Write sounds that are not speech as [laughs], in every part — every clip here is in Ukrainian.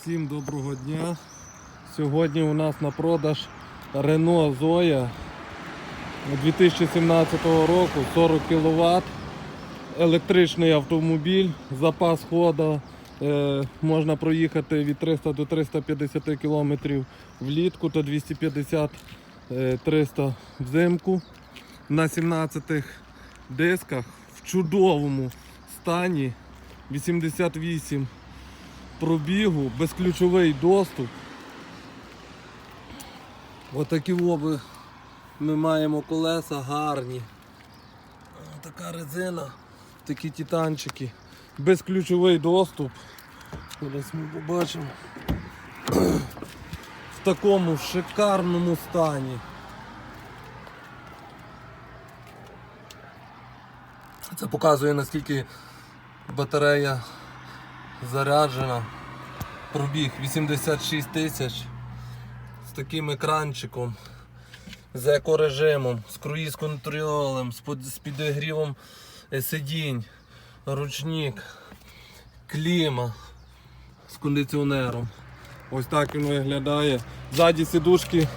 Всім доброго дня. Сьогодні у нас на продаж Renault Zoya 2017 року 40 кВт. Електричний автомобіль, запас ходу е, можна проїхати від 300 до 350 км влітку та 250 е, 300 взимку. На 17 дисках в чудовому стані 88 пробігу, безключовий доступ. Отакі оби ми маємо колеса гарні. Така резина, такі титанчики, безключовий доступ. Зараз ми побачимо. В такому шикарному стані. Це показує наскільки батарея заряджена. Пробіг 86 тисяч з таким екранчиком, з екорежимом, з круїз контролем, з підігрівом сидінь, ручник, кліма з кондиціонером. Ось так він виглядає. Ззаді сидушки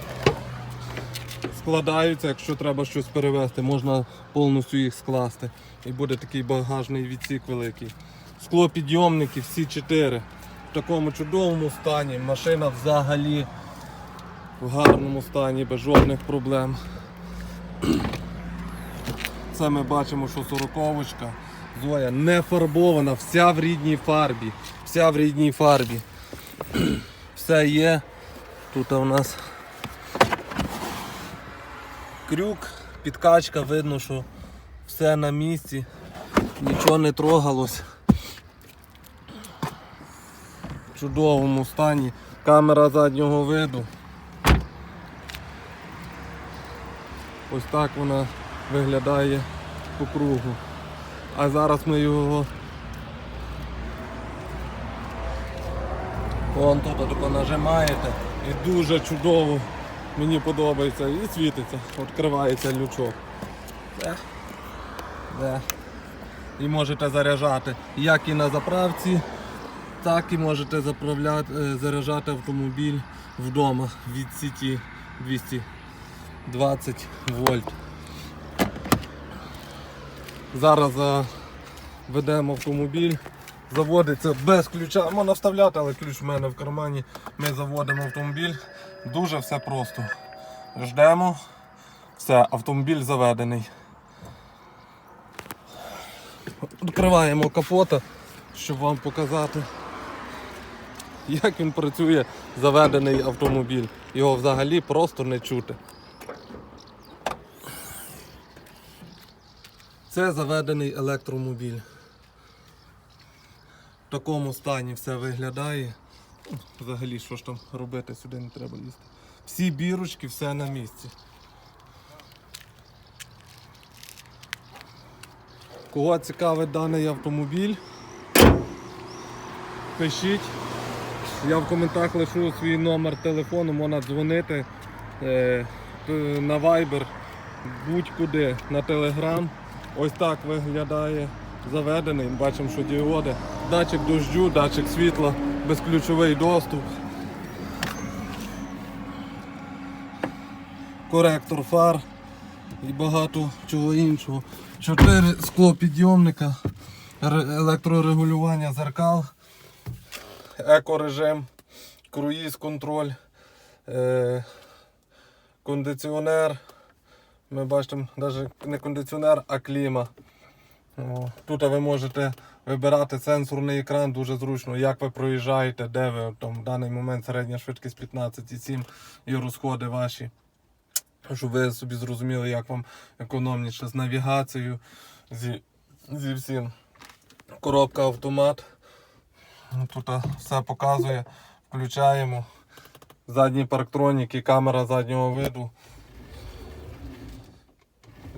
складаються, якщо треба щось перевезти, можна повністю їх скласти. І буде такий багажний відсік великий. Склопідйомники всі чотири. В такому чудовому стані. Машина взагалі в гарному стані, без жодних проблем. [clears throat] Це ми бачимо, що сороковочка Зоя не фарбована, вся в рідній фарбі. Вся в рідній фарбі. [clears throat] Все є. Тут у нас крюк, підкачка, видно, що все на місці, нічого не трогалось. В чудовому стані. Камера заднього виду. Ось так вона виглядає по кругу. А зараз ми його Вон тут тако нажимаєте і дуже чудово мені подобається і світиться, відкривається лючок. Де? Де? І можете заряджати як і на заправці, так і можете заправляти, е, заряджати автомобіль вдома від сіті 220 вольт. Зараз заведемо автомобіль. Заводиться без ключа. Можна вставляти, але ключ в мене в кармані. Ми заводимо автомобіль. Дуже все просто. Ждемо. Все, автомобіль заведений. Відкриваємо капота, щоб вам показати, [laughs] як він працює заведений автомобіль. Його взагалі просто не чути. Це заведений електромобіль. В такому стані все виглядає. Ну, Взагалі, що ж там робити, сюди не треба лізти. Всі бірочки, все на місці. Кого цікавить даний автомобіль, пишіть. Я в коментах лишу свій номер телефону, можна дзвонити е, на Viber, будь-куди, на Telegram. Ось так виглядає заведений. Бачимо, що діоди. Датчик дощу, датчик світла, безключовий доступ. Коректор фар і багато чого іншого. Чотири склопідйомника, ре- електрорегулювання зеркал, екорежим, круїз контроль, е, кондиціонер. Ми бачимо навіть не кондиціонер, а кліма. Тут ви можете вибирати сенсорний екран дуже зручно, як ви проїжджаєте, де ви там, в даний момент середня швидкість 15,7 і розходи ваші. Щоб ви собі зрозуміли, як вам економніше з навігацією, зі, зі всім. Коробка автомат. Ну, Тут все показує. Включаємо. Задній парктронік і камера заднього виду.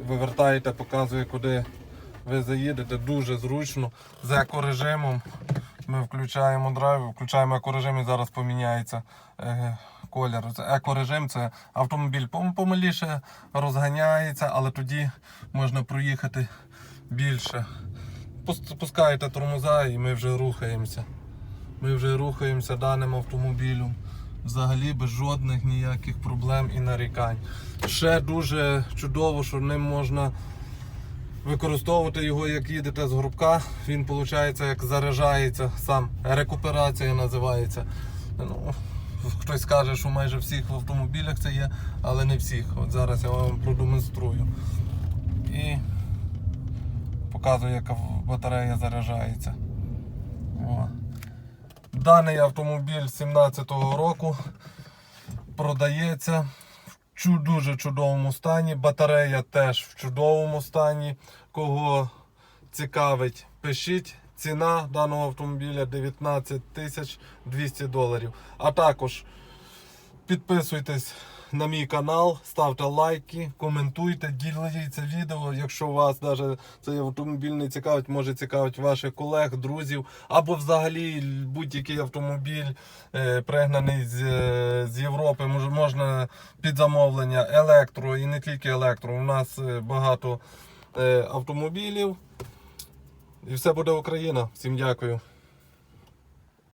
Вивертаєте, показує, куди ви заїдете. Дуже зручно. З екорежимом. Ми включаємо драйв, включаємо екорежим і зараз поміняється е, колір. Екорежим це автомобіль помаліше розганяється, але тоді можна проїхати більше. Пускаєте тормоза і ми вже рухаємося. Ми вже рухаємося даним автомобілем. Взагалі без жодних ніяких проблем і нарікань. Ще дуже чудово, що ним можна використовувати його, як їдете з горбка. Він виходить, як заряджається сам. Рекуперація називається. Ну, хтось каже, що майже всіх в автомобілях це є, але не всіх. От зараз я вам продемонструю. І показую, як батарея заряджається. Даний автомобіль 17-го року продається в дуже чудовому стані. Батарея теж в чудовому стані. Кого цікавить, пишіть. Ціна даного автомобіля 19 тисяч 200 доларів. А також підписуйтесь на мій канал, ставте лайки, коментуйте, діліться відео. Якщо вас навіть цей автомобіль не цікавить, може цікавить ваших колег, друзів, або взагалі будь-який автомобіль е, пригнаний з, е, з Європи, може, можна під замовлення електро і не тільки електро. У нас е, багато е, автомобілів. І все буде Україна. Всім дякую.